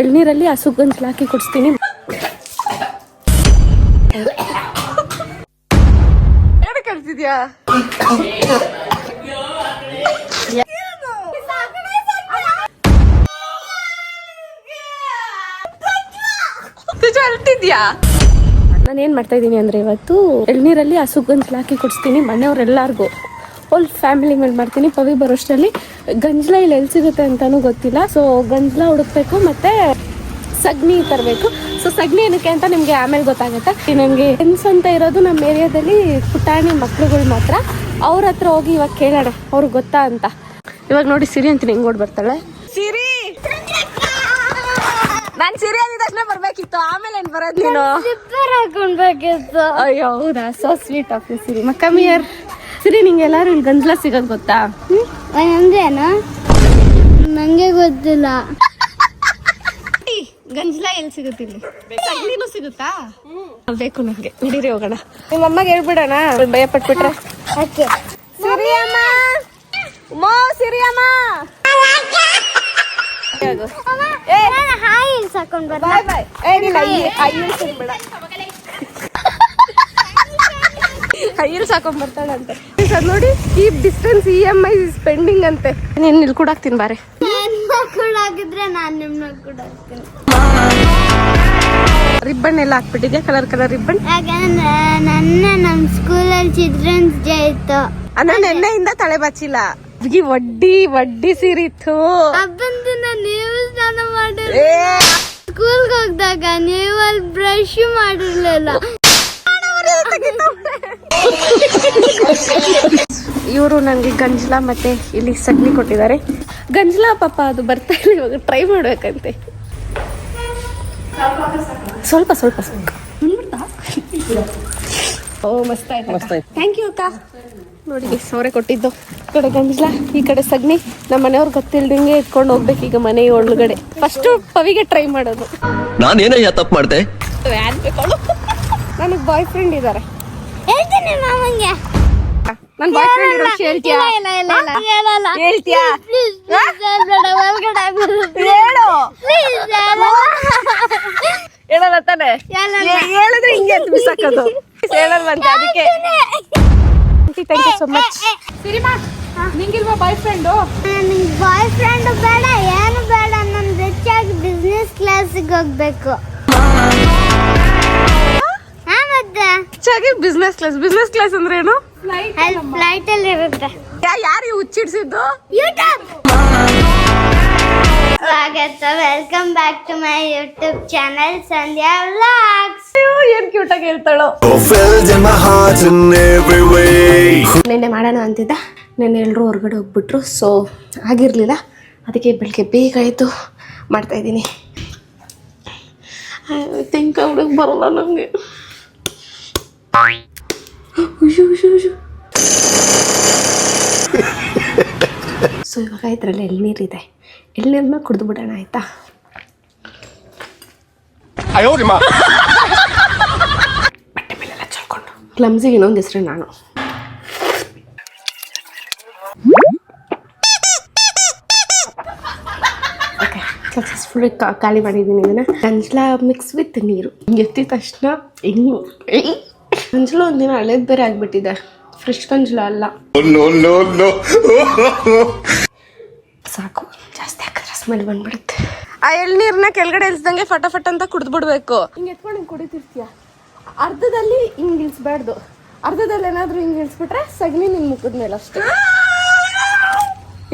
ಎಳ್ನೀರಲ್ಲಿ ಹಸು ಗಂಟ್ಲು ಹಾಕಿ ಕುಡಿಸ್ತೀನಿ. ಅಳ್ತಿದ್ಯಾ? ನಾನು ಏನು ಮಾಡ್ತಾ ಇದ್ದೀನಿ ಅಂದ್ರೆ ಇವತ್ತು ಎಳ್ನೀರಲ್ಲಿ ಹಸು ಗಂಟ್ಲು ಹಾಕಿ ಕುಡಿಸ್ತೀನಿ ಮನೆಯವ್ರೆಲ್ಲರಿಗೂ. ಹೋಲ್ ಫ್ಯಾಮಿಲಿ ಮೇಲೆ ಮಾಡ್ತೀನಿ. ಪವಿ ಬರೋಷ್ಟರಲ್ಲಿ. ಗಂಜ್ಲ ಇಲ್ಲಿ ಎಲ್ಲಿ ಸಿಗುತ್ತೆ ಅಂತಲೂ ಗೊತ್ತಿಲ್ಲ. ಸೊ ಗಂಜ್ಲ ಹುಡುಕ್ಬೇಕು ಮತ್ತೆ ಸಗಣಿ ತರಬೇಕು. ಸೊ ಸಗಣಿ ಏನಕ್ಕೆ ಅಂತ ನಿಮಗೆ ಆಮೇಲೆ ಗೊತ್ತಾಗುತ್ತೆ. ನನಗೆ ಫ್ರೆಂಡ್ಸ್ ಅಂತ ಇರೋದು ನಮ್ಮ ಏರಿಯಾದಲ್ಲಿ ಪುಟಾಣಿ ಮಕ್ಳುಗಳು ಮಾತ್ರ. ಅವ್ರ ಹತ್ರ ಹೋಗಿ ಇವಾಗ ಕೇಳೋಣ ಅವ್ರಿಗೆ ಗೊತ್ತಾ ಅಂತ. ಇವಾಗ ನೋಡಿ ಸಿರಿ ಅಂತೀನಿ ಹೆಂಗೆ ಓಡ್ ಬರ್ತಾಳೆ. ಸಿರಿ! ನಾನು ಸಿರಿ ಅಂದ ತಕ್ಷಣ ಬರ್ಬೇಕಿತ್ತು. ಆಮೇಲೆ ಏನು ಬರೋದ್ ನೀನು? ಅಯ್ಯೋ ಹೌದಾ? So sweet of Siri. ಮಕ್ಕಮಿಯರ್ Siri ನಿಂಗೆ ಎಲ್ಲಾರು ಇಲ್ಲಿ ಗಂಜಲ ಸಿಗೋದ್ ಗೊತ್ತಾ? ಅಂದ್ರೇನು ನಂಗೆ ಗೊತ್ತಿಲ್ಲ. ಗಂಜಲ ಎಲ್ಲಿ ಸಿಗುತ್ತೆ ಇಲ್ಲಿ? ಸಗಣಿನೂ ಸಿಗುತ್ತಾ? ಬೇಕು ನಂಗೆ. ನಡೀರಿ ಹೋಗೋಣ. ನಿಮ್ಮ ಅಮ್ಮಗೆ ಹೇಳ್ಬಿಡೋಣ? ಭಯ ಪಟ್ಬಿಟ್ರೆ. ಓಕೆ. ಸಿರಿಯಮ್ಮ! ಮೋ ಸಿರಿ ಅಮ್ಮ ಹೇಳು. ಏ ಹಾಯ್ ಸಾಕೊಂಡು ಹಾಕೊಂಡ್ ಬರ್ತಾ ಬಾಯ್ ಬಾಯ್. ಏ ನೀನ್ ಐ ಐಲ್ ಸಾಕೊಂಡ್ಬರ್ತಾಳಂತೆ ಸಾಕೊಂಡ್ ಬರ್ತಾಳಂತೆ ಸರ್ ನೋಡಿ ಈ distance E M I pending ಅಂತೆ. ನೀನ್ ಇಲ್ಲಿ ಕೂಡ ಹಾಕ್ತೀನಿ ಬಾರೆ. ಆಗಿದ್ರೆ ನಾನು ನಿಮ್ಮನ್ನ ಕೂಡ ರಿಬ್ಬನ್ ಎಲ್ಲ ಹಾಕ್ಬಿಟ್ಟಿದ್ಯಾ? ಕಲರ್ ಕಲರ್ ರಿಬ್ಬನ್ ಯಾಕಂದ್ರೆ ನನ್ನ ನಮ್ಮ ಸ್ಕೂಲಲ್ಲಿ ಚಿಲ್ಡ್ರನ್ಸ್ ಡೇ ಇತ್ತು ಅಂದ್ರೆ ನೆನ್ನೆಯಿಂದ ತಲೆ ಬಾಚಿಲ್ಲ. ಹುಡುಗಿ ಒಡ್ಡಿ ಒಡ್ಡಿ ಸೀರೆ ಇತ್ತು ಹಬ್ಬಂದಿನ ನೀವು ಸ್ನಾನ ಮಾಡಿರಿ ಏ! ಸ್ಕೂಲ್ಗೆ ಹೋಗ್ದಾಗ ನೀವು ಅಲ್ಲಿ ಬ್ರಷ್ ಮಾಡಿರ್ಲಿಲ್ಲ. ಇವರು ನನಗೆ ಗಂಜಲ ಮತ್ತೆ ಇಲ್ಲಿ ಸಗ್ನಿ ಕೊಟ್ಟಿದ್ದಾರೆ. ಗಂಜಲ ಪಾಪ ಅದು ಬರ್ತಾ ಇಲ್ಲ ಇವಾಗ ಟ್ರೈ ಮಾಡ್ಬೇಕಂತೆ. ಸ್ವಲ್ಪ ಸ್ವಲ್ಪ ಸ್ವಲ್ಪ. ಓ ಮಸ್ತ್ ಆಯ್ತು. ಥ್ಯಾಂಕ್ ಯು ಅಕ್ಕ. ನೋಡಿ ಸೌರೆ ಕೊಟ್ಟಿದ್ದು. ಈ ಕಡೆ ಗಂಜಲ ಈ ಕಡೆ ಸಗ್ನಿ ನಮ್ಮ ಮನೆಯವ್ರು ಗೊತ್ತಿಲ್ದಂಗೆ ಇಟ್ಕೊಂಡು ಹೋಗ್ಬೇಕು ಈಗ ಮನೆ ಒಳಗಡೆ. ಫಸ್ಟು ಪವಿಗೆ ಟ್ರೈ ಮಾಡೋದು. ನಾನೇನಯ್ಯ ತಪ್ಪು ಮಾಡ್ದೆ ನನಗೆ ಬಾಯ್ ಫ್ರೆಂಡ್ ಇದ್ದಾರೆ ಹೇಳ್ತೀನಿ ಮಾಮಂಗೆ ನನ್ನ ಬಾಯ್ ಫ್ರೆಂಡ್ ಇರೋ ವಿಷಯ ಹೇಳ್ತೀಯಾ ಇಲ್ಲ ಇಲ್ಲ ಇಲ್ಲ ಹೇಳಲ್ಲ. ಹೇಳ್ತೀಯಾ ಪ್ಲೀಸ್ ಪ್ಲೀಸ್ ಹೇಳ್ಬೇಡ ಒಳಗಡೆ ಹೇಳು. ಪ್ಲೀಸ್ ಹೇಳಲ್ಲ. ತಾನೆ? ಹೇಳಿದ್ರೆ ಹಿಂಗೆ ಅಂತ ಬಿಸಾಕೋದು. ಹೇಳಲ್ವಂತೆ ಅದಕ್ಕೆ. ಥ್ಯಾಂಕ್ ಯು ಸೊ ಮಚ್ ಸಿರಿಮಾ ನಿಂಗಿಲ್ವಾ ಬಾಯ್ ಫ್ರೆಂಡು ನಿಮ್ ಬಾಯ್ ಫ್ರೆಂಡ್ ಬೇಡ ಏನು ಬೇಡ. ನಾನು ರಿಚ್ ಆಗಿ ಬಿಸ್ನೆಸ್ ಕ್ಲಾಸಿಗೆ ಹೋಗ್ಬೇಕು. ಹಾ ಮತ್ತೆ ಹೆಚ್ಚಾಗಿ ಬಿಸ್ನೆಸ್ ಕ್ಲಾಸ್ ಬಿಸ್ನೆಸ್ ಕ್ಲಾಸ್ ಅಂದ್ರೆ ಏನು? ಅಲ್ಲಿ ಫ್ಲೈಟ್ ಅಲ್ಲಿ ಇರುತ್ತೆ. ಯಾರು ಹುಚ್ಚಿಡ್ಸಿದ್ದು? ಯೂಟ್ಯೂಬ್ ಸ್ವಾಗತ. Welcome back to my YouTube channel Sandhya vlogs ಏನ್ ಕ್ಯೂಟ್ ಆಗಿ ಹೇಳ್ತಾಳೋ. ನಿನ್ನೆ ಮಾಡೋಣ ಅಂತಿದ್ದ. ನಿನ್ನೆ ಎಲ್ಲರೂ ಹೊರಗಡೆ ಹೋಗ್ಬಿಟ್ರು ಸೊ ಆಗಿರಲಿಲ್ಲ. ಅದಕ್ಕೆ ಬೆಳಿಗ್ಗೆ ಬೇಗ ಆಯಿತು ಮಾಡ್ತಾಯಿದ್ದೀನಿ ಥಿಂಕ್ ಅವ್ರಿಗೆ ಬರಲ್ಲ ನನಗೆ ಸೊ ಇವಾಗ ಇದರಲ್ಲಿ ಎಳ್ನೀರಿದೆ. ಎಳ್ನೀರನ್ನ ಕುಡಿದು ಬಿಡೋಣ ಆಯಿತಾ? ಬಟ್ಟೆ ಮೇಲೆಲ್ಲ ಚಲ್ಕೊಂಡು. ಕ್ಲಮ್ಸಿಗೆ ಇನ್ನೊಂದು ಹೆಸರು ನಾನು. ಸಕ್ಸಸ್ಫುಲ್ ಖಾಲಿ ಮಾಡಿದ್ದೀನಿ ಇದನ್ನ. ಗಂಜಲ ಮಿಕ್ಸ್ ವಿತ್ ನೀರು. ಎತ್ತಿದ ತಕ್ಷಣ ಹೆಂಗು ಗಂಜಲ ಒಂದಿನ ಹಳೇದು ಬೇರೆ ಆಗ್ಬಿಟ್ಟಿದೆ. ಫ್ರೆಶ್ ಗಂಜಲ ಅಲ್ಲ. ಸಾಕು ಜಾಸ್ತಿ ಹಾಕಿದ್ರೆ ಸ್ಮೆಲ್ ಬಂದ್ಬಿಡುತ್ತೆ. ಆ ಎಳ್ನೀರ್ನ ಕೆಳಗಡೆ ಇಳಿಸ್ದಂಗೆ ಫಟಾಫಟ್ ಅಂತ ಕುಡಿದ್ಬಿಡ್ಬೇಕು. ಹಿಂಗೆ ಎತ್ಕೊಂಡು ಹಿಂಗೆ ಕುಡಿತಿರ್ತೀಯ? ಅರ್ಧದಲ್ಲಿ ಹಿಂಗೆ ಇಳಿಸ್ಬಾರ್ದು. ಅರ್ಧದಲ್ಲಿ ಏನಾದರೂ ಹಿಂಗೆ ಇಳಿಸ್ಬಿಟ್ರೆ ಸಗಣಿ ನಿನ್ನ ಮುಖದ ಮೇಲೆ ಅಷ್ಟೇ.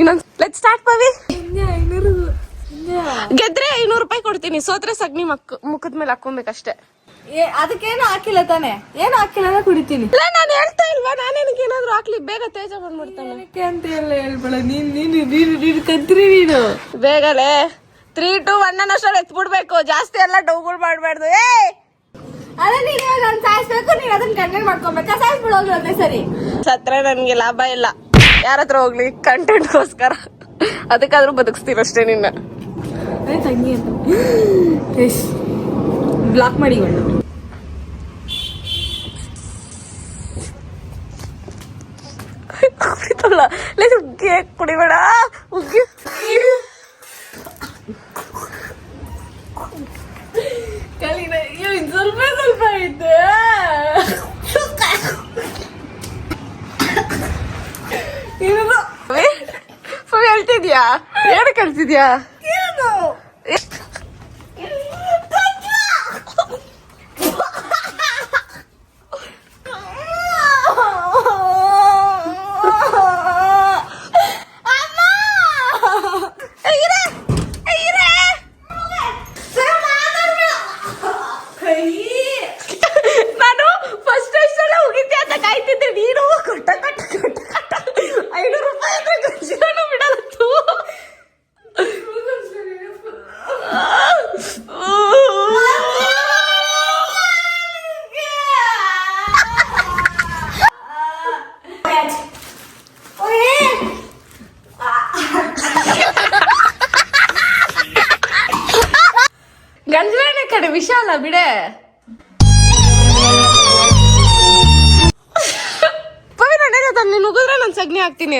ಇನ್ನೊಂದು ಲೆಟ್ ಸ್ಟಾರ್ಟ್ ಪವಿ. ಗೆದ್ರೆ ಐನೂರು ರೂಪಾಯಿ ಕೊಡ್ತೀನಿ. ಸೋತ್ರೆ ಸಗಣಿ ಮಕ್ ಮುಖದ ಮೇಲೆ ಹಾಕೊಬೇಕಷ್ಟೇ ಅದಕ್ಕೇನು ಹಾಕಿಲ್ಲ ತಾನೆ? ಏನು ಹಾಕಿಲ್ಲ ಕುಡಿತೀನಿ. ಇಲ್ಲ ನಾನು ಹೇಳ್ತಾ ಇಲ್ವಾ? ನಾನೇನಕ್ಕೆ ಏನಾದ್ರು ಹಾಕ್ಲಿ. ಬೇಗ ತೇಜ ಬಂದ್ಬಿಡ್ತಾನೆ. ಅದಕ್ಕೆ ಅಂತ ಎಲ್ಲ ಹೇಳ್ಬೇಡ. ನೀನ್ ನೀನು ನೀನು ನೀನು ಕದ್ರಿ ನೀನು. ಬೇಗಲೇ. ತ್ರೀ ಟು ಒನ್ ಅನ್ನೋಷ್ಟ್ರಲ್ಲಿ ಎತ್ಬಿಡ್ಬೇಕು. ಜಾಸ್ತಿ ಎಲ್ಲ ಡೌಗಳು ಮಾಡಬಾರ್ದು. ಏ ಅದೇ ನೀನು ನಾನು ಸಾಯಿಸ್ಬೇಕು. ನೀನು ಅದನ್ನ ಕಂಟೆಂಟ್ ಮಾಡ್ಕೊಬೇಕಾ. ಸಾಯಿಸ್ಬಿಡೋಗ್ಲು ಅದೇ ಸರಿ. ಸತ್ರ ನನಗೆ ಲಾಭ ಇಲ್ಲ. ಯಾರ ಹತ್ರ ಹೋಗ್ಲಿ? ಕಂಟೆಂಟ್ಗೋಸ್ಕರ ಅದಕ್ಕಾದ್ರೂ ಬದುಕಿಸ್ತೀನಿ ಅಷ್ಟೇ ನಿನ್ನ ತಂಗಿ ಅಂತ. ಬ್ಲಾಕ್ ಮಾಡಿ ಕುಡಿತಲ್ಲ ಲೈಕ್ ಉಗ್ಗಿ ಕುಡಿಬೇಡ. ಉಗ್ಗಿ. ಕಲಿನ ಅಯ್ಯೋ ಸ್ವಲ್ಪ ಸ್ವಲ್ಪ ಇದ್ದೆ ಹೇಳ್ತಿದ್ಯಾ? ಏನು ಕಳ್ತಿದ್ಯಾ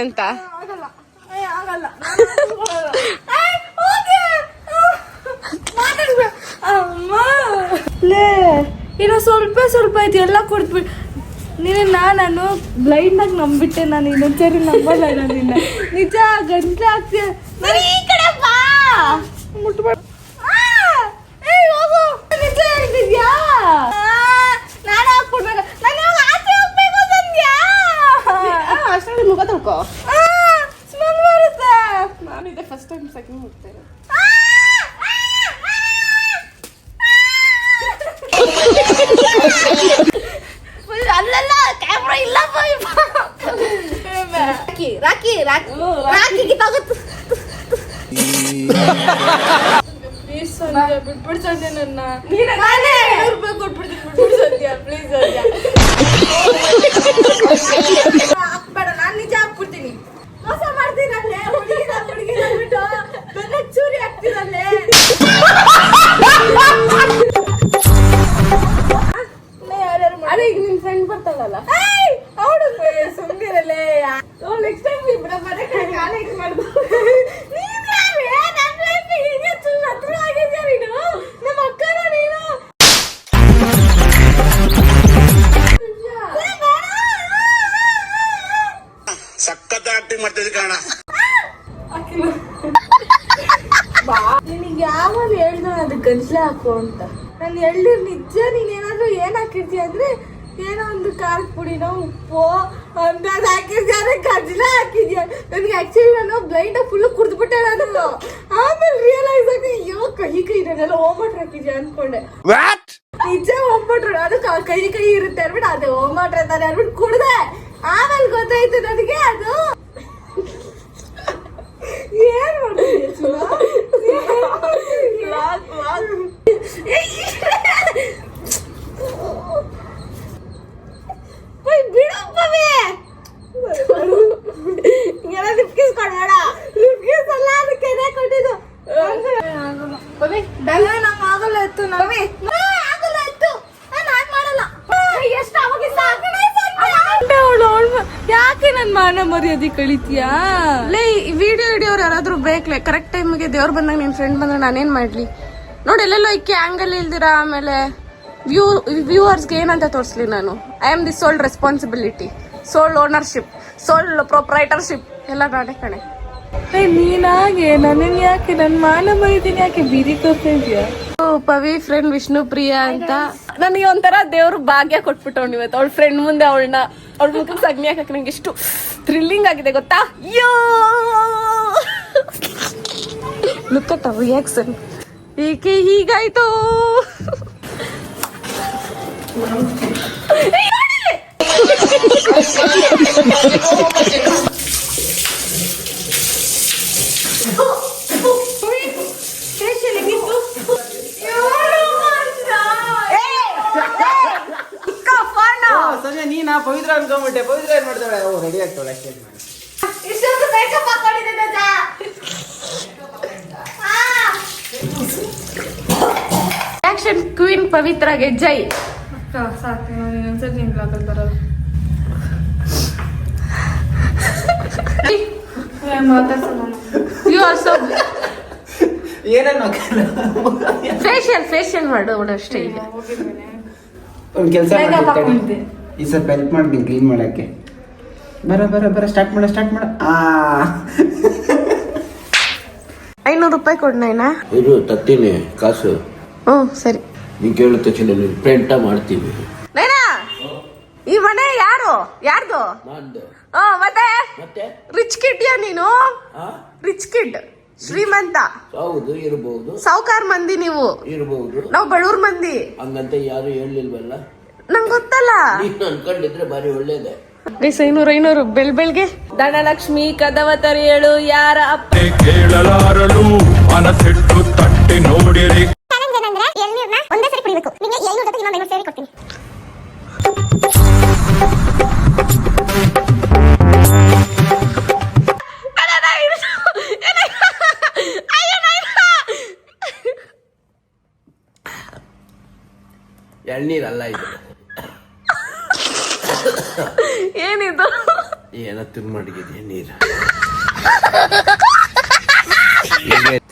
ಅಂತ. ಲೇ ಇರೋ ಸ್ವಲ್ಪ ಸ್ವಲ್ಪ ಐತಿ ಎಲ್ಲ ಕೊಡ್ಬಿಟ್ಟು ನಿನ್ನ ನಾನು ಬ್ಲೈಂಡ್ ಆಗಿ ನಂಬಿಟ್ಟೆ ನಾನು ಇನ್ನೊಂದ್ಸರಿ ನಂಬಲ್ಲ ನಾನು ನಿನ್ನ. ನಿಜ ಗಂಟ್ಲೆ ಆಗ್ತೀಯ ನಾನು ಮುಟ್ಬೇಡ ಆ, ಏ, ಹೋಗು. ನಿಜ ಹೇಳ್ತಿದ್ಯಾ ನಾನು ಹಾಕ್ಬಿಡ್ಬೇಕು ನಾನು ಇವಾಗ ಆಚೆ ಹೋಗ್ಬೇಕು ಅಂದ್ಯಾ ಅಷ್ಟರಲ್ಲಿ ಮುಖ ತೊಳ್ಕೊ ಆ, smell ಬರುತ್ತೆ ಸಗಣಿ ಹೋಗ್ತೇನೆ ಅಲ್ಲೆಲ್ಲ ಕ್ಯಾಮ್ರಾ ಇಲ್ಲ ರಾಕಿ ರಾಕಿ ರಾಕಿ ರಾಕಿ ಕಿತ್ತಾಗುತ್ತೆ ಪ್ಲೀಸ್ ಸಂಧ್ಯಾ ಬಿಟ್ಬಿಡ್ ಸಂಧ್ಯಾ ನನ್ನ ನಾನೇ ರೂಪಾಯಿ ಕೊಟ್ಬಿಡ್ತೀನಿ ಬಿಟ್ಬಿಡ್ ಸಂಧ್ಯಾ ಪ್ಲೀಸ್ ಸಂಧ್ಯಾ ಹಾಕು ಅಂತ. ನಾನು ಎಳ್ನೀರು ನಿಜ ನೀನ್ ಏನಾದ್ರು ಏನ್ ಹಾಕಿರ್ತೀಯ ಅಂದ್ರೆ ಏನೋ ಒಂದು ಖಾರದ ಪುಡಿನೋ ಉಪ್ಪು ಅಂತ ಹಾಕಿದ್ಯಾ ಗಂಟ್ಲೆ ಹಾಕಿದ್ಯಾ? ನನಗೆ ಆಕ್ಚುಲಿ ನಾನು ಬ್ಲೈಂಡ್ ಫುಲ್ ಕುಡ್ದ್ಬಿಟ್ಟೆ ನಾನು. ಆಮೇಲೆ ರಿಯಲೈಸ್ ಆಗಿ ಅಯ್ಯೋ ಕೈ ಕೈ ನಾನೆಲ್ಲ ಓಮಟ್ರ್ ಹಾಕಿದ್ಯಾ ಅನ್ಕೊಂಡೆ. ನಿಜ ಓಮಟ್ರು ಅದು ಕ- ಕೈ ಇರುತ್ತೆ ಅನ್ಬಿಟ್ಟು ಅದೇ ಓಮಟ್ರ್ ಅಂತಾನೆ ಅನ್ಬಿಟ್ಟು ಕುಡ್ದೆ. ಆಮೇಲೆ ಗೊತ್ತಾಯ್ತು ನನಗೆ ಅದು. ಏನ್ ಮಾಡ್ತಿದ್ಯಾ ಶಿವ? ಏನ್ ಮಾಡ್ತಿದ್ಯಾ? ಓಯ್ ಬಿಡು ಪವಿ ಹಿಂಗೆಲ್ಲ ಲಿಪ್ ಕಿಸ್ ಕೊಡ್ಬೇಡ ಲಿಪ್ ಕಿಸ್ ಅಲ್ಲ ಅದಕ್ಕೆ ಎದೆ ಕೊಟ್ಟಿದ್ದು ಪವಿ ನಮ್ಮ ಆಗಲ್ಲ ಇತ್ತು ನವಿ ಆಗಲ್ಲ ಇತ್ತು ನಾನು ಹಾಗೆ ಮಾಡಲ್ಲ ಎಷ್ಟು ಅವಾಗಿಂದ ಅವಳು ಅವಳು ಯಾಕೆ ನನ್ನ ಮಾನ ಕಳಿತೀಯಾ? ಲೇ ವಿಡಿಯೋ ಹಿಡಿಯೋರು ಯಾರಾದ್ರೂ ಬೇಕಲೇ? ಕರೆಕ್ಟ್ ಟೈಮಿಗೆ ದೇವ್ರು ಬಂದಾಗ ನಿನ್ ಫ್ರೆಂಡ್ ಬಂದ್ರೆ ನಾನೇನ್ ಮಾಡ್ಲಿ? ನೋಡಿ, ಎಲ್ಲೆಲ್ಲೋ ಇಕ್ಕಿ ಆಂಗಲ್ ಇಲ್ದಿರಾ ಆಮೇಲೆ ವ್ಯೂ ವ್ಯೂವರ್ಸ್ಗೆ ಏನಂತ ತೋರಿಸ್ಲಿ ನಾನು? I am the sole responsibility sole ownership sole proprietorship ಎಲ್ಲ ನಾನೇ ಕಣೆ. ನೀನಾಗೆ? ನನ್ನ ಯಾಕೆ ನನ್ನ ಮಾನ ಮರ್ಯಾದಿನ ಯಾಕೆ ಬೀದಿ ತೋರ್ತಾ ಇದೀಯಾ ಪವಿ ಫ್ರೆಂಡ್ ವಿಷ್ಣು ಪ್ರಿಯಾ ಅಂತ. ನನಗೆ ಒಂಥರ ದೇವ್ರು ಭಾಗ್ಯ ಕೊಟ್ಬಿಟ್ಟವ್ನು ಇವತ್ತು. ಅವಳ ಫ್ರೆಂಡ್ ಮುಂದೆ ಅವಳನ್ನ ಅವಳ ಮುಖ ಸಗ್ನಿ ಹಾಕಕ್ ನಂಗೆ ಎಷ್ಟು ಥ್ರಿಲ್ಲಿಂಗ್ ಆಗಿದೆ ಗೊತ್ತಾ? ಯೋ! ಲುಕ್ ಅಟ್ ರಿಯಾಕ್ಷನ್ ಏಕೆ ಹೀಗಾಯ್ತು? ನೀನಾ ಪವಿತ್ರ ಏನ್ ಮಾಡ್ತಾಳೆ ಓ ರೆಡಿ ಆಗ್ತಾಳೆ ಅಷ್ಟೇ ಮಾಡಿ ಇಷ್ಟೊಂದು ಮೇಕಪ್ ಹಾಕೊಂಡಿದ್ದೆ ಅಜ್ಜ. ಆ. ಆಕ್ಷನ್ ಕ್ವೀನ್ ಪವಿತ್ರಗೆ ಜೈ. ಸಾಕು. ನಾನು ಇನ್ನೊಂದ್ಸರಿ ನಿನ್ ಬ್ಲಾಗಲ್ಲಿ ಬರೋದು. You are so facial facial ಮಾಡೋಣ ಅಷ್ಟೇ ಈಗ. ಒಂದು ಕೆಲಸ. ಈ ಸ್ವಲ್ಪ ಹೆಲ್ಪ್ ಮಾಡ್ತೀನಿ ಕ್ಲೀನ್ ಮಾಡೋಕ್ಕೆ. ಬರ ಬರ ಬರ ಸ್ಟಾರ್ಟ್ ಮಾಡ ಸ್ಟಾರ್ಟ್ ಮಾಡ. ಆ. ಐನೂರು ರೂಪಾಯಿ ಕೊಡ್ ನೈನಾ ಇದು ತತ್ತೀನಿ ಕಾಸು. ಹ್ಞೂ ಸರಿ. ನೀನು ಕೇಳಿದ ತಕ್ಷಣ ನೀನು ಪ್ರಿಂಟ ಮಾಡ್ತೀನಿ. ನೈನ? ಈ ಮನೆ ಯಾರು? ಯಾರ್ದು? ನಂದು ಹಾ ಮತ್ತೆ? ಮತ್ತೆ? ರಿಚ್ ಕಿಡ್ಯಾ ನೀನು? ಆ? ರಿಚ್ ಕಿಡ್ ಶ್ರೀಮಂತ. ಹೌದು ಇರಬಹುದು ಸಾವುಕಾರ ಮಂದಿ ನೀವು. ಇರಬಹುದು ನಾವು ಬಡವ್ರ ಮಂದಿ. ಹಂಗಂತ ಯಾರು ಹೇಳಿಲ್ವಲ್ಲ ನಂಗೆ ಗೊತ್ತಲ್ಲ. ನೀನು ಅನ್ಕೊಂಡಿದ್ರೆ ಬಾರಿ ಒಳ್ಳೇದೆ. ಗೈಸ್ ಐನೂರು ಐನೂರು ಬೆಳ್ ಬೆಳ್ಗೆ. ಧನಲಕ್ಷ್ಮಿ ಕದವ ತರಿಯಳು ಯಾರ ಅಪ್ಪ ಕೇಳಲಾರಲು ಮನಸ್ಸಿಟ್ಟು ತಟ್ಟಿ ನೋಡಿರಿ.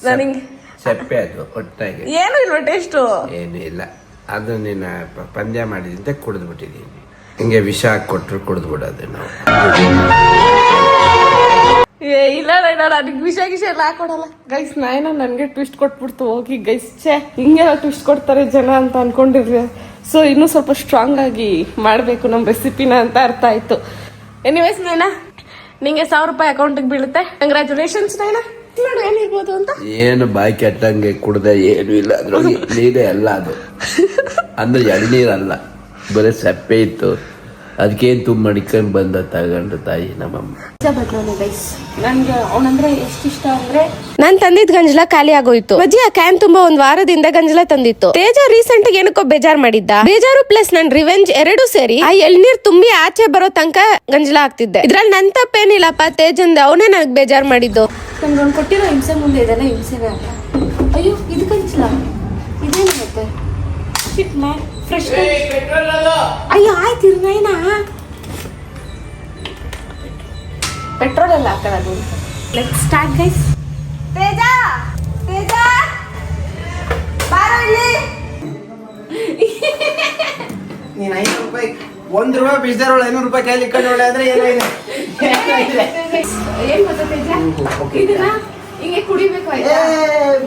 ನನಗೆ ಸಪ್ಪೆ ಅದು ಒಟ್ಟಾಗಿ. ಏನು ಇಲ್ಲ ಟೇಸ್ಟು. ಏನು ಇಲ್ಲ. ಅದು ನಿನ್ನ ಪ- ಪಂದ್ಯ ಮಾಡಿದಂತೆ ಕುಡಿದು ಬಿಟ್ಟಿದ್ದೀನಿ ಹಿಂಗೆ ವಿಷ ಹಾಕಿ ಕೊಟ್ಟರು ಕುಡಿದು ಬಿಡೋದು ನಾವು. ಏ ಇಲ್ಲ ಇಲ್ಲ ನನಗೆ ವಿಷ ಗಿಷ ಎಲ್ಲ ಹಾಕೊಡಲ್ಲ. ಗೈಸ್ ನಾಯನ ನನಗೆ ಟ್ವಿಸ್ಟ್ ಕೊಟ್ಬಿಡ್ತು ಹೋಗಿ ಗೈಸ್ ಛೇ ಹಿಂಗೆಲ್ಲ ಟ್ವಿಸ್ಟ್ ಕೊಡ್ತಾರೆ ಜನ ಅಂತ ಅನ್ಕೊಂಡಿರ್ರಿ ಸೊ ಇನ್ನೂ ಸ್ವಲ್ಪ ಸ್ಟ್ರಾಂಗ್ ಆಗಿ ಮಾಡಬೇಕು ನಮ್ಮ ರೆಸಿಪಿನ ಅಂತ ಅರ್ಥ ಆಯ್ತು. ಎನಿವೇಸ್ ನೈನಾ ನಿಂಗೆ ಸಾವಿರ ರೂಪಾಯಿ ಅಕೌಂಟಿಗೆ ಬೀಳುತ್ತೆ. ಕಂಗ್ರ್ಯಾಚುಲೇಷನ್ಸ್ ನೈನಾ ನೋಡು ಅಂತ? ಏನು ಬಾಯಿ ಕೆಟ್ಟಂಗೆ ಕುಡ್ದೆ ಏನು ಇಲ್ಲ ನೀರೇ ಅಲ್ಲ ಅದು. ಅಂದ್ರೆ ಎಳ್ನೀರಲ್ಲ. ಬರೀ ಸಪ್ಪೆ ಇತ್ತು. ಅದಕ್ಕೇನು ತುಂಬ ಮಡಿಕೊಂಡು ಬಂದ ತಗೊಂಡು ತಾಯಿ ನಮ್ಮಮ್ಮ. ನನ್ಗೆ ಅವನಂದ್ರೆ ಎಷ್ಟು ಇಷ್ಟ ಅಂದ್ರೆ ನಾನ್ ತಂದಿದ್ ಗಂಜಲ ಖಾಲಿ ಆಗೋಯ್ತು. ಅಜ್ಜಿ ಆ ಕ್ಯಾನ್ ತುಂಬಾ ಒಂದ್ ವಾರದಿಂದ ಗಂಜಲ ತಂದಿತ್ತು. ತೇಜ ರೀಸೆಂಟ್ ಏನಕ್ಕೋ ಬೇಜಾರ್ ಮಾಡಿದ್ದ. ಬೇಜಾರು ಪ್ಲಸ್ ನನ್ ರಿವೆಂಜ್ ಎರಡು ಸೇರಿ ಆ ಎಳ್ನೀರ್ ತುಂಬಿ ಆಚೆ ಬರೋ ತನಕ ಗಂಜಲ ಆಗ್ತಿದ್ದೆ ಇದ್ರಲ್ಲಿ ನನ್ ತಪ್ಪೇನಿಲ್ಲಪ್ಪ ತೇಜಂದ ಅವನೇ ನನಗ್ ಬೇಜಾರ್ ಮಾಡಿದ್ದು. ನನ್ಗೆ ಕೊಟ್ಟಿರೋ ಹಿಂಸೆ ಮುಂದೆ ಇದೆಲ್ಲ ಹಿಂಸೆನೇ ಅಯ್ಯೋ ಇದು ಗಂಜಲ. ಇದೇನಾಗುತ್ತೆ ಫ್ರೆಶ್ ಅಯ್ಯೋ ಆಯ್ತು ಇರ್ನೈನಾ ಪೆಟ್ರೋಲ್ ಎಲ್ಲ ಹಾಕೋದು let start guys Teja Teja. ಬಾರೋ ಇಲ್ಲಿ. ನೀನ್ ಐನೂರು ರೂಪಾಯಿ ಒಂದ್ ರೂಪಾಯಿ ಬಿಸ್ದಾರ ಐನೂರು ರೂಪಾಯಿ ಕೈಲಿ ಇಟ್ಕೊಂಡು ಒಳ್ಳೆ ಅಂದ್ರೆ ಏನಾಗಿದೆ ಏನ್ ಗೊತ್ತಾ ತೇಜ? ಇದನ್ನ ಹಿಂಗೆ ಕುಡಿಬೇಕು ಅಯ್ಯ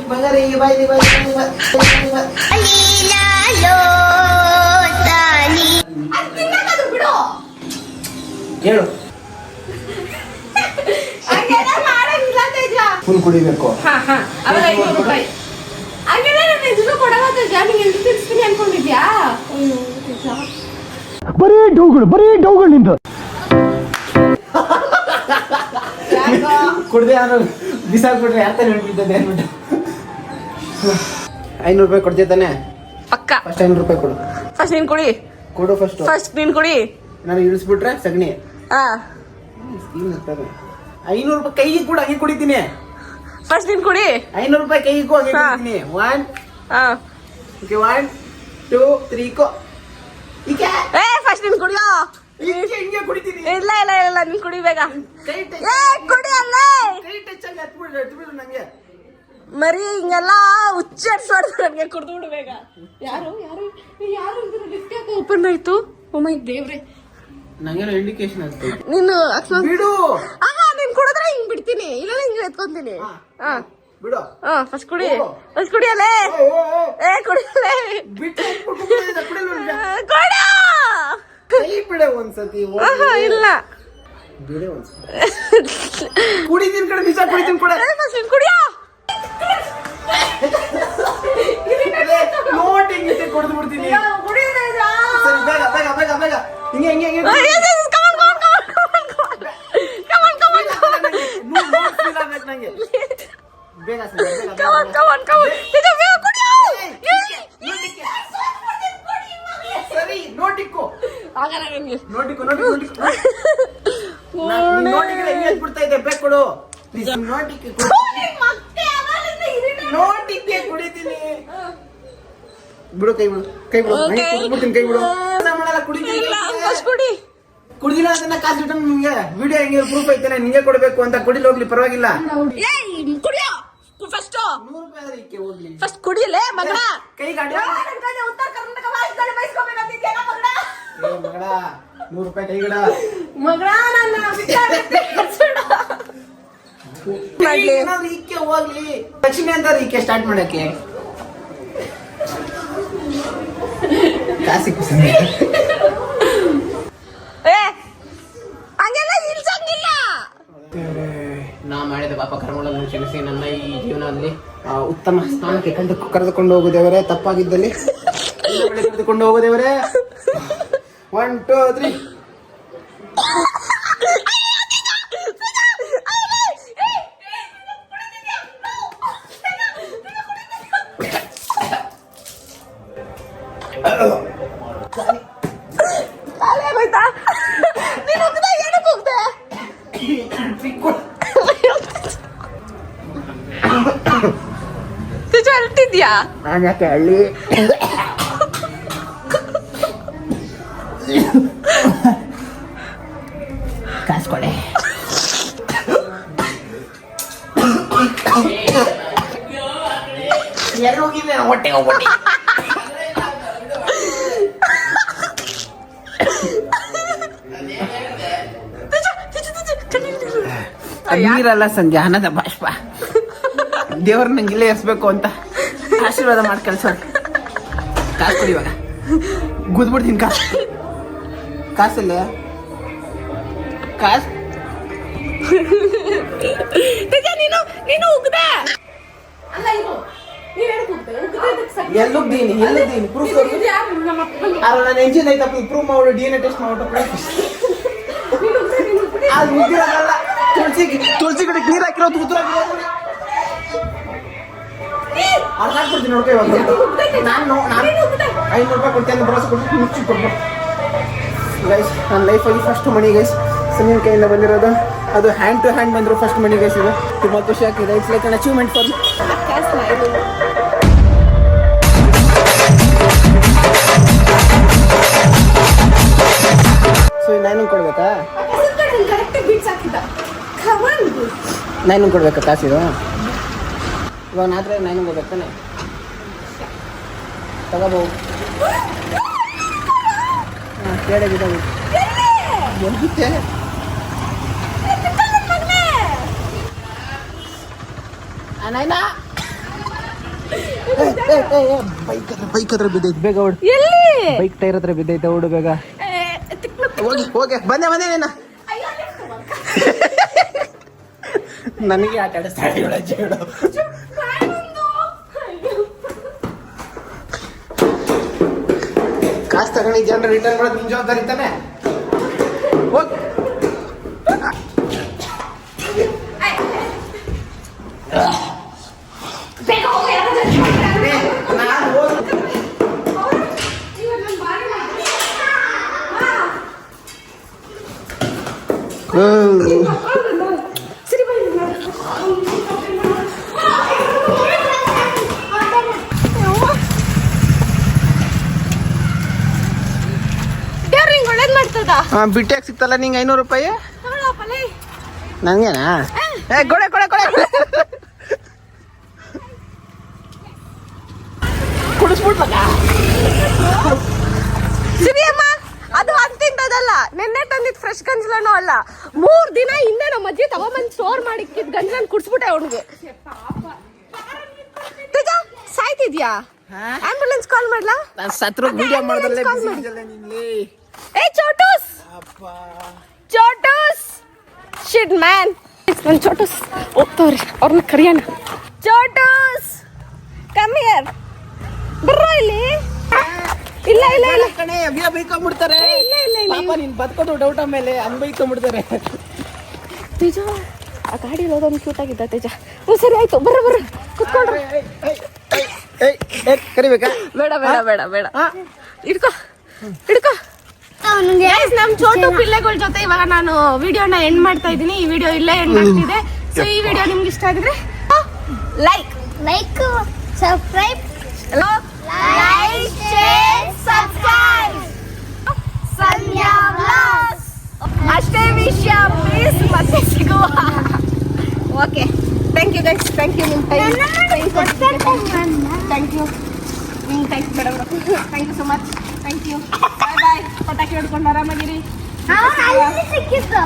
ಬಂಗಾರ ಬಾಯ್ಲಿ ಬಾಯ್ಲಿ ಬಿಡು ಹೇಳು. ಡೌಗಳು ಬರೀ ಡೌಗಳು ಫುಲ್ ಕುಡಿಬೇಕು. ಹಾ ಹಾ. ಅವಾಗ ಐನೂರು ರೂಪಾಯಿ. ಹಂಗೆಲ್ಲ ನಾನು ಇದನ್ನು ಕೊಡಲ್ಲ ತೇಜ ನಿಂಗೆ ಎಷ್ಟು ತಿರ್ಸ್ತೀನಿ ಅನ್ಕೊಂಡಿದ್ಯಾ? ಅಯ್ಯೋ ತೇಜ ಕುಡ್ದೆ ನಾನು ಬಿಸಾಕ್ಬಿಟ್ರೆ ಯಾರ ಹೇಳ್ಬಿಡ್ತದೆ ಅಂದ್ಬಿಟ್ಟು ಐನೂರು ರೂಪಾಯಿ ಕೊಡ್ತೀಯ ತಾನೆ? ಪಕ್ಕ. ಫಸ್ಟ್ ಐನೂರು ರೂಪಾಯಿ ಕೊಡು. ಫಸ್ಟ್ ನೀನ್ ಕೊಡಿ. ಕೊಡು ಫಸ್ಟ್ ಫಸ್ಟ್ ನೀನ್ ಕೊಡಿ. ನಾನು ಇಳಿಸ್ಬಿಟ್ರೆ ಸಗಣಿ. ಹಾ. ಐನೂರು ರೂಪಾಯಿ ಕೈಗೆ ಕೂಡ ಹಂಗೆ ಕುಡಿತೀನಿ. ಫಸ್ಟ್ ನೀನ್ ಕುಡಿ. ಐನೂರು ರೂಪಾಯಿ ಕೈಗೆ ಹಂಗೆ. ಕುಡಿತೀನಿ. ಒನ್ ಹಾ. ಓಕೆ ಒನ್ ಟೂ ತ್ರೀ ಕೋ ಈಗ ಏ ಫಸ್ಟ್ ನೀನ್ ಕುಡಿಯೋ. ಹಿಂಗೆ ಕುಡಿತೀನಿ. ಇಲ್ಲ ಇಲ್ಲ ಇಲ್ಲ ನೀನ್ ಕುಡಿ ಬೇಗ. ಏ ಕುಡಿ ಅಲ್ಲ. ಕೈ ಟಚ್ ಆಗಿ ಹತ್ಬಿಡ್ರಿ ಹತ್ಬಿಡ್ರಿ ನಂಗೆ. ಮರಿ ಹಿಂಗೆಲ್ಲ ಉಚ್ಚರಿಸೋದು ನನಗೆ ಕುಡ್ದು ಬಿಡು ಬೇಗ. ಯಾರು ಯಾರು ಯಾರು ಲಿಫ್ಟ್ ಓಪನ್ ಆಯ್ತು? ಒಮ್ಮೆ ದೇವ್ರೆ. ನಂಗೆಲ್ಲ ಇಂಡಿಕೇಶನ್ ಆಗ್ತದೆ ನೀನು ಅಕಸ್ಮಾತ್ ಬಿಡು. ಆಹಾ ನೀನು ಕುಡಿದ್ರೆ ಹಿಂಗ್ ಬಿಡ್ತೀನಿ. ಇಲ್ಲ ಹಿಂಗೆ ಎತ್ಕೊಂತೀನಿ. ಹಾ ಬಿಡು. ಹಾ ಫಸ್ಟ್ ಕುಡಿ. ಫಸ್ಟ್ ಕುಡಿಯಲೇ ಏ ಕುಡಿಯಲೇ ಬಿಟ್ಟು ಬಿಡೆ. ಒಂದ್ಸತಿ ಆಹಾ ಇಲ್ಲ. ಬಿಡೆ ಒಂದ್ಸತಿ. ಕುಡಿತೀನಿ ಕಡೆ ನಿಜ ಕುಡಿತೀನಿ ಕೂಡ. ನೀನ್ ಕುಡಿಯೋ. ನೋಟ್ ಹಿಂಗೆ ಕೊಡ್ದು ಬಿಡ್ತೀನಿ. ಸರಿ ಬೇಗ ಬೇಗ ಬೇಗ ಬೇಗ. ಹಿಂಗೆ ಹಿಂಗೆ ಹಿಂಗೆ. ನಂಗೆ. ಬೇಗ on, come on. ಇದು ಬೇಗ. ಸರಿ ನೋಟಿಕ್ಕು ಆಗಲ್ಲ ನಂಗೆ. ನೋಟಿಕ್ಕು ನೋಟಿಕ್ಕು ನೋಟಿಕ್ಕು ನೋಟಿಗೆ ಹೆಂಗೆ ಬಿಡ್ತಾ ಇದೆ ಬೇಕು ಕೊಡು. ನೋಟಿಕ್ಕೆ ಕೊಡು ಮತ್ತೆ ಅವಾಗಿಂದ ಇದನ್ನ ನೋಟಿಕ್ಕೆ ಕುಡಿತೀನಿ ಬಿಡು ಕೈ ಬಿಡು ಕೈ ಬಿಡು. ಹಂಗೆ Okay. ಕುಡ್ದ್ಬಿಡ್ತೀನಿ ಕೈ ಬಿಡು. ಮಾಡಲ್ಲ ಕುಡಿತೀನಿ ಇಲ್ಲ, ಕುಡಿ. ಕುಡ್ದಿಲ್ಲ ಅದನ್ನ ಕಾಸು ಇಟ್ಟು ನಿಂಗೆ ವಿಡಿಯೋ ಹೆಂಗೆ ಪ್ರೂಫ್ ಐತಾನೆ ನಿಂಗೆ ಕೊಡ್ಬೇಕು ಅಂತ ಕುಡಿಲ್ ಹೋಗ್ಲಿ ಪರವಾಗಿಲ್ಲ. ಏಯ್, ಕುಡಿಯೋ. ಫಸ್ಟ್ ನೂರು ರೂಪಾಯಿ ಆದ್ರೆ ಇಕ್ಕೆ ಹೋಗ್ಲಿ. ಫಸ್ಟ್ ಕುಡಿಯಲೇ ಮಗನ? ಕೈ ಗಾಡಿ ಉತ್ತರ ಕರ್ನಾಟಕ ಭಾಷೆದಲ್ಲಿ ಬೈಸ್ಕೊಬೇಕಂತಿದ್ಯಾ ಏ ಮಗಳ ನೂರು ರೂಪಾಯಿ ಕೈಗಿಡ ಮಗಳ ನನ್ನ ಏನಾದ್ರು ಇಕ್ಕೆ ಹೋಗ್ಲಿ. ಲಕ್ಷ್ಮಿ ಅಂತ ಈಕೆ ಸ್ಟಾರ್ಟ್ ಮಾಡಕ್ಕೆ. ಕಾಸಿ ಕುಸಿ ಹಂಗೆಲ್ಲ ಇಲ್ಸಂಗಿಲ್ಲ ನಾ ಮಾಡಿದ ಪಾಪ ಕರ್ಮಗಳನ್ನು ಕ್ಷಮಿಸಿ ನನ್ನ ಈ ಜೀವನದಲ್ಲಿ ಉತ್ತಮ ಸ್ಥಾನಕ್ಕೆ ಕಂಡು ಕರೆದುಕೊಂಡು ಹೋಗುದೇವರೇ ತಪ್ಪಾಗಿದ್ದಲ್ಲಿ ಕರೆದುಕೊಂಡು ಹೋಗುದೇವರೇ ಒನ್ ಟೂ ತ್ರೀ ಆಗೋಯ್ತಾ? ನೀನು ಹೋಗ್ದೆ ಏನಕ್ಕೆ ಹೋಗ್ದೆ? ನಿಜ ಅಳ್ತಿದ್ಯಾ ನಾನು ಯಾಕೆ ಹಳ್ಳಿ? ನೀರಲ್ಲ ಸಂಧ್ಯಾ ಹಣದ ಬಾಷ್ಪ. ದೇವ್ರ ನಂಗೆ ಇಲ್ಲೇ ಎಸ್ಬೇಕು ಅಂತ ಆಶೀರ್ವಾದ ಮಾಡಿ ಕೆಲಸ ಕಾಸು ಕೊಡಿ ಇವಾಗ. ಗುದ್ಬಿಡ್ತೀನಿ ಕಾಸು. ಕಾಸಲ್ಲ? ಕಾಸು ನೀನು ನೀನು ಉಗ್ದೆ. ಅಲ್ಲ ಇದು ಎಲ್ಲುಗ್ದೀನಿ ಎಲ್ಲುಗ್ದೀನಿ ಪ್ರೂಫ್ ಅಲ್ಲ ನಾನು ಎಂಜಿನ್ ಐತಪ್ಪ ಪ್ರೂವ್ ಮಾಡಿ ಡಿ ಎನ್ ಎ ಟೆಸ್ಟ್ ಮಾಡ್ಬಿಟ್ಟು ಅದು ಉದ್ದಿರೋದಲ್ಲ ತುಳಸಿ ತುಳಸಿ ಗಿಡಕ್ಕೆ ನೀರು ಹಾಕಿರೋದು ಉದ್ರ ಅರ್ಧ ಹಾಕ್ಬಿಡ್ತೀನಿ ನೋಡ್ಕೊ ನಾನು ನಾನು ಐನೂರು ರೂಪಾಯಿ ಕೊಡ್ತೇನೆ ಭರವಸೆ ಕೊಟ್ಟು ಮುಚ್ಚಿ ಕೊಡ್ಬೇಕು. ಗೈಸ್ ನನ್ನ ಲೈಫಲ್ಲಿ ಫಸ್ಟ್ ಮನಿ ಗೈಸ್ ಸುನಿಲ್ ಕೈಯಿಂದ ಬಂದಿರೋದು. ಅದು ಹ್ಯಾಂಡ್ ಟು ಹ್ಯಾಂಡ್ ಬಂದಿರೋ ಫಸ್ಟ್ ಮನಿ ಗೈಸ್ ಇದು. ತುಂಬ ಖುಷಿ ಆಗ್ತಿದೆ. It's like achievement for so ನಾನು ಕೊಡ್ಬೇಕಾ? ನಾನು ಕೊಡ್ಬೇಕಾ ಕಾಸಿದು ಇವಾಗ ನಾತ್ರ ನೈನ್ ಕೊಡ್ಬೇಕು ತಾನೆ. ತಗೋಬಹುದು ಹಾಂ ಬೈಕ್ ಹತ್ರ ಬೈಕ್ ಹತ್ರ ಬಿದ್ದೈತೆ. ಬೇಗ ಓಡು. ಎಲ್ಲಿ? ಬೈಕ್ ಟೈರ್ ಹತ್ರ ಬಿದ್ದೈತೆ ಓಡು ಬೇಗ. ಹೋಗಿ ಹೋಗಿ. ಬಂದೆ ಬಂದೆ ನೀನು ನನಗೆ ಆಟ ಆಡಿಸ್ತಾಳೆ ಇವಳ ಜೇಡು ಕಾಸು ತಗೊಂಡು ಜನರು ರಿಟರ್ನ್ ಮಾಡೋದು ನಿನ್ ಜವಾಬ್ದಾರಿ ತಾನೆ? ಹೋಗಿ. ನಾನು ಹೋಗಿ ದೇವ್ರು ಹಿಂಗ್ ಒಳ್ಳೇದ್ ಮಾಡ್ತದ ಹಾಂ ಬಿಟ್ಟಿಯಾಗಿ ಸಿಕ್ತಲ್ಲ ನಿಂಗೆ ಐನೂರು ರೂಪಾಯಿ. ನಂಗೇನಾ? ಏ. ಕೊಡೆ ಕೊಡೆ ಕೊಡೆ. ಕುಡಿಸ್ಬಿಟ್ಲಕ್ಕ ಸಿರಿಯಮ್ಮ ಅದು ಅಂತಿಂತದಲ್ಲ ನಿನ್ನೆ ತಂದಿದ್ ಫ್ರೆಶ್ ಗಂಜಲನೂ ಅಲ್ಲ. ಮೂರ್ ದಿನ ಹಿಂದೆ ನಮ್ಮ ಅಜ್ಜಿ ತಗೊಂಬಂದ್ ಸ್ಟೋರ್ ಮಾಡಿಕ್ಕಿದ್ ಗಂಜಲನ್ ಕುಡ್ಸ್ಬಿಟ್ಟೆ ಅವ್ನಿಗೆ. ತೇಜ ಸಾಯ್ತಿದ್ಯಾ? ಆಂಬುಲೆನ್ಸ್ ಕಾಲ್ ಮಾಡ್ಲಾ? ಸತ್ರು ವಿಡಿಯೋ ಮಾಡಿದ್ರಲ್ಲೇ ಏ ಚೋಟೂಸ್! ಚೋಟೂಸ್! ಶಿಟ್ ಮ್ಯಾನ್ ನನ್ನ ಚೋಟೂಸ್. ಹೋಗ್ತವ್ರಿ ಅವ್ರನ್ನ ಕರಿಯೋಣ. ಚೋಟೂಸ್! ಕಮ್ ಹಿಯರ್ ಬರ್ರೋ ಇಲ್ಲಿ. ಇಲ್ಲ ಇಲ್ಲ ಇಲ್ಲ. ಕಣೆ ಅಭಿಯ ಬೈಕೊಂಡ್ಬಿಡ್ತಾರೆ ಇಲ್ಲ ಇಲ್ಲ ಇಲ್ಲ ಪಾಪ ನೀನು ಬದ್ಕೋದು ಡೌಟ್ ಆಮೇಲೆ ಹಂಗ್ ಬೈಕೊಂಡ್ಬಿಡ್ತಾರೆ ತೇಜ ಆ ಗಾಡಿಯಲ್ಲಿ ಹೋದೊಂದು ಕ್ಯೂಟ್ ಆಗಿದ್ದ ತೇಜ. ಹ್ಞೂ ಸರಿ ಆಯ್ತು. ಬರ್ರ ಏಯ್ ಏಯ್ ಕರಿಬೇಕಾ? ಬೇಡ ಬೇಡ ಬೇಡ ಬೇಡ. ಇಡ್ಕೋ ಇಡ್ಕೋ ನಮ್ ಚೋಟು ಪಿಲ್ಲೆಗಳ ಜೊತೆ ಇವಾಗ ನಾನು ವಿಡಿಯೋನ ಎಂಡ್ ಮಾಡ್ತಾ ಇದ್ದೀನಿ. ಈ ವಿಡಿಯೋ ಇಲ್ಲೇ ಎಂಡ್ ಆಗ್ತಿದೆ. ಸೊ ಈ ವಿಡಿಯೋ ನಿಮ್ಗೆ ಇಷ್ಟ ಆಗಿದ್ರೆ like like subscribe hello like share subscribe Sandhya vlogs ಅಷ್ಟೇ ವಿಷಯ ಪ್ಲೀಸ್ ಮತ್ತೆ ಸಿಗುವ. Okay thank you guys thank you ನಿಮ್ಮ ಟೈಮ್ ಥ್ಯಾಂಕ್ ಯು ಹ್ಞೂ you madam thank you so much thank you bye bye ಪಟಾಕಿ ಹೊಡ್ಕೊಂಡು ಆರಾಮಾಗಿರಿ ಅವ್ನು ಅಲ್ಲಿ ಸಿಕ್ಕಿತ್ತು